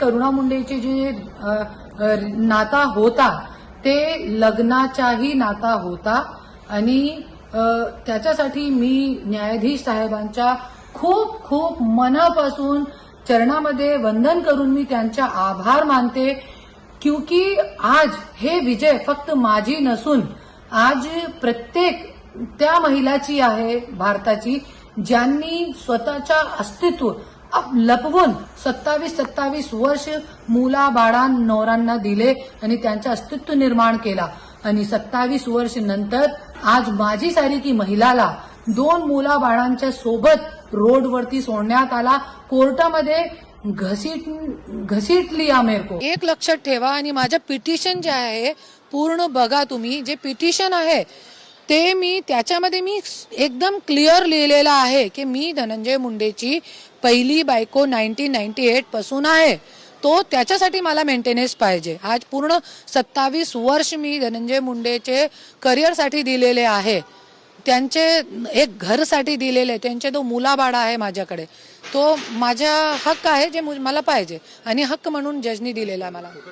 करुणा मुंडेचे जे नाता होता ते लग्नाचाही नाता होता. आणि त्याच्यासाठी मी न्यायाधीश साहेबांच्या खूप खूप मनापासून चरणामध्ये वंदन करून मी त्यांच्या आभार मानते. क्योंकि आज हे विजय फक्त माझी नसून आज प्रत्येक त्या महिलाची आहे भारताची ज्यांनी स्वतःच्या अस्तित्व लपवून सत्तावीस सत्तावीस वर्ष मुला बाळां नवरांना दिले आणि त्यांचं अस्तित्व निर्माण केला. आणि सत्तावीस वर्ष नंतर आज माझी सारखी महिलाला दोन मुला बाळांच्या सोबत रोडवरती सोडण्यात आला. कोर्टामध्ये घसीट घसीटली आमेर को एक लक्षात ठेवा आणि माझं पिटिशन जे आहे पूर्ण बघा तुम्ही. जे पिटिशन आहे ते मी त्याच्यामध्ये मी एकदम क्लिअर लिहिलेलं आहे की मी धनंजय मुंडेची पहिली बायको नाईन्टीन नाईन्टी एटपासून आहे. तो त्याच्यासाठी मला मेंटेनन्स पाहिजे. आज पूर्ण सत्तावीस वर्ष मी धनंजय मुंडेचे करिअरसाठी दिलेले आहे. त्यांचे एक घरसाठी दिलेले त्यांचे तो मुलाबाळा आहे माझ्याकडे. तो माझा हक्क आहे जे मला पाहिजे. आणि हक्क म्हणून जजनी दिलेला आहे मला.